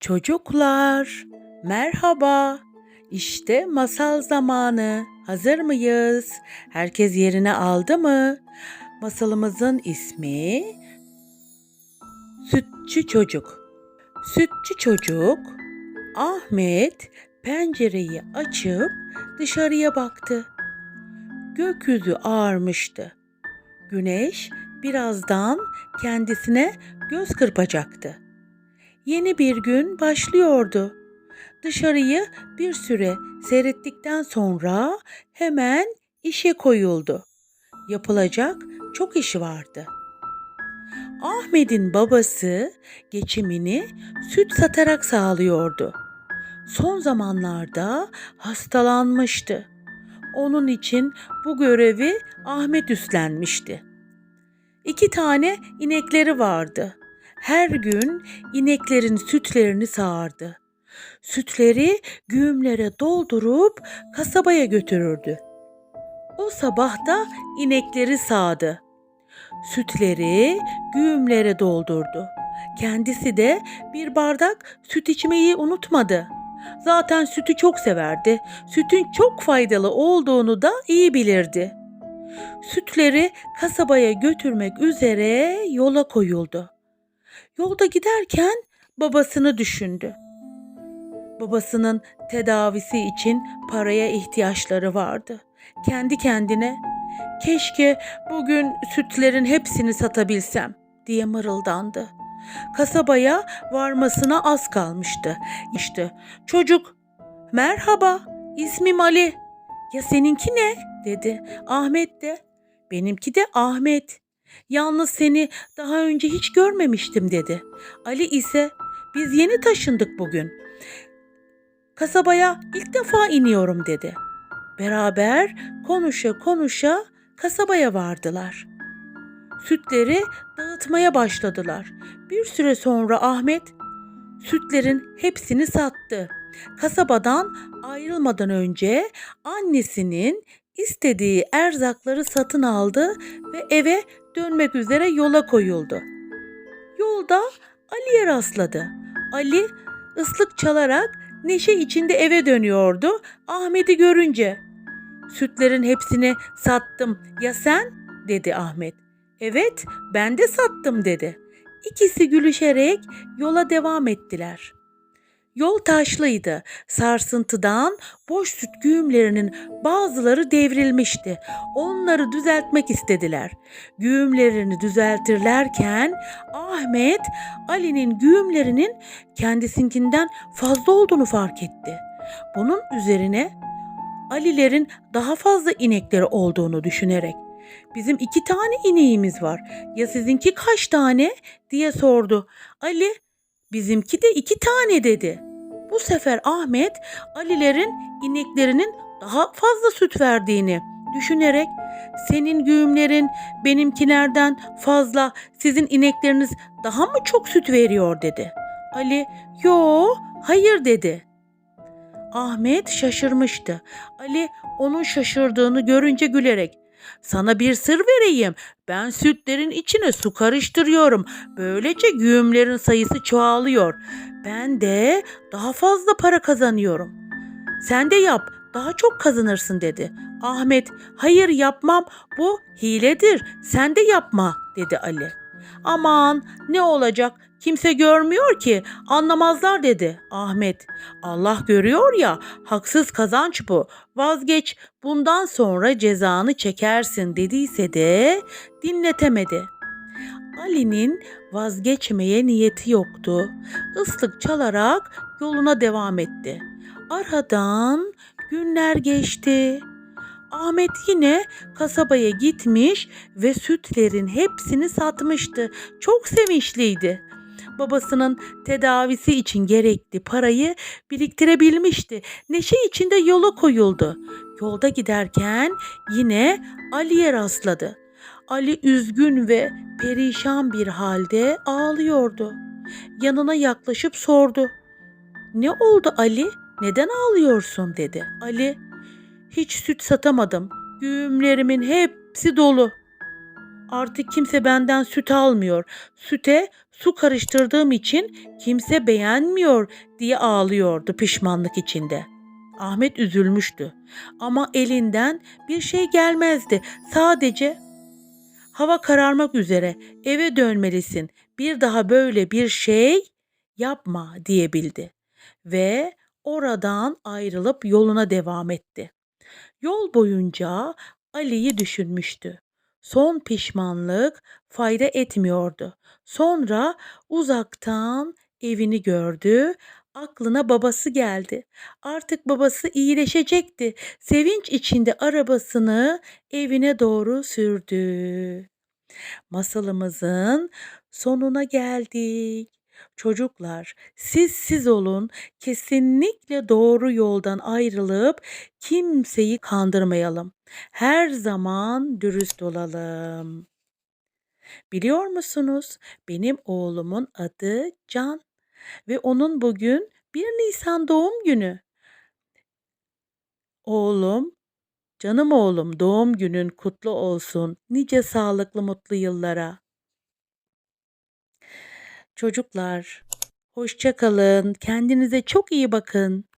Çocuklar, merhaba. İşte masal zamanı. Hazır mıyız? Herkes yerine aldı mı? Masalımızın ismi Sütçü Çocuk. Sütçü Çocuk Ahmet pencereyi açıp dışarıya baktı. Gökyüzü ağarmıştı. Güneş birazdan kendisine göz kırpacaktı. Yeni bir gün başlıyordu. Dışarıyı bir süre seyrettikten sonra hemen işe koyuldu. Yapılacak çok işi vardı. Ahmet'in babası geçimini süt satarak sağlıyordu. Son zamanlarda hastalanmıştı. Onun için bu görevi Ahmet üstlenmişti. İki tane inekleri vardı. Her gün ineklerin sütlerini sağardı. Sütleri güğümlere doldurup kasabaya götürürdü. O sabah da inekleri sağdı. Sütleri güğümlere doldurdu. Kendisi de bir bardak süt içmeyi unutmadı. Zaten sütü çok severdi. Sütün çok faydalı olduğunu da iyi bilirdi. Sütleri kasabaya götürmek üzere yola koyuldu. Yolda giderken babasını düşündü. Babasının tedavisi için paraya ihtiyaçları vardı. Kendi kendine keşke bugün sütlerin hepsini satabilsem diye mırıldandı. Kasabaya varmasına az kalmıştı. İşte çocuk merhaba ismim Ali. Ya seninki ne? dedi. Ahmet de. Benimki de Ahmet. Yalnız seni daha önce hiç görmemiştim dedi. Ali ise biz yeni taşındık bugün. Kasabaya ilk defa iniyorum dedi. Beraber konuşa konuşa kasabaya vardılar. Sütleri dağıtmaya başladılar. Bir süre sonra Ahmet sütlerin hepsini sattı. Kasabadan ayrılmadan önce annesinin istediği erzakları satın aldı ve eve dönmek üzere yola koyuldu. Yolda Ali'ye rastladı. Ali ıslık çalarak neşe içinde eve dönüyordu Ahmet'i görünce. Sütlerin hepsini sattım ya sen dedi Ahmet. Evet ben de sattım dedi. İkisi gülüşerek yola devam ettiler. Yol taşlıydı. Sarsıntıdan boş süt güğümlerinin bazıları devrilmişti. Onları düzeltmek istediler. Güğümlerini düzeltirlerken Ahmet Ali'nin güğümlerinin kendisinkinden fazla olduğunu fark etti. Bunun üzerine Alilerin daha fazla inekleri olduğunu düşünerek Bizim iki tane ineğimiz var. Ya sizinki kaç tane? diye sordu. Ali bizimki de iki tane dedi. Bu sefer Ahmet Alilerin ineklerinin daha fazla süt verdiğini düşünerek senin güğümlerin benimkilerden fazla sizin inekleriniz daha mı çok süt veriyor dedi. Ali yo hayır dedi. Ahmet şaşırmıştı. Ali onun şaşırdığını görünce gülerek sana bir sır vereyim. Ben sütlerin içine su karıştırıyorum. Böylece güğümlerin sayısı çoğalıyor. Ben de daha fazla para kazanıyorum. Sen de yap, daha çok kazanırsın dedi. Ahmet, hayır yapmam, bu hiledir. Sen de yapma dedi Ali. Aman ne olacak? Kimse görmüyor ki, anlamazlar dedi Ahmet. Allah görüyor ya, haksız kazanç bu. Vazgeç, bundan sonra cezanı çekersin dediyse de dinletemedi. Ali'nin vazgeçmeye niyeti yoktu. Islık çalarak yoluna devam etti. Aradan günler geçti. Ahmet yine kasabaya gitmiş ve sütlerin hepsini satmıştı. Çok sevinçliydi. Babasının tedavisi için gerekli parayı biriktirebilmişti. Neşe içinde yola koyuldu. Yolda giderken yine Ali'ye rastladı. Ali üzgün ve perişan bir halde ağlıyordu. Yanına yaklaşıp sordu. Ne oldu Ali? Neden ağlıyorsun dedi. Ali hiç süt satamadım. Güğümlerimin hepsi dolu. Artık kimse benden süt almıyor. Süte su karıştırdığım için kimse beğenmiyor diye ağlıyordu pişmanlık içinde. Ahmet üzülmüştü ama elinden bir şey gelmezdi. Sadece hava kararmak üzere eve dönmelisin. Bir daha böyle bir şey yapma diyebildi ve oradan ayrılıp yoluna devam etti. Yol boyunca Ali'yi düşünmüştü. Son pişmanlık fayda etmiyordu. Sonra uzaktan evini gördü. Aklına babası geldi. Artık babası iyileşecekti. Sevinç içinde arabasını evine doğru sürdü. Masalımızın sonuna geldik. Çocuklar, siz siz olun. Kesinlikle doğru yoldan ayrılıp kimseyi kandırmayalım. Her zaman dürüst olalım. Biliyor musunuz? Benim oğlumun adı Can ve onun bugün 1 Nisan doğum günü. Oğlum, canım oğlum doğum günün kutlu olsun. Nice sağlıklı mutlu yıllara. Çocuklar, hoşça kalın. Kendinize çok iyi bakın.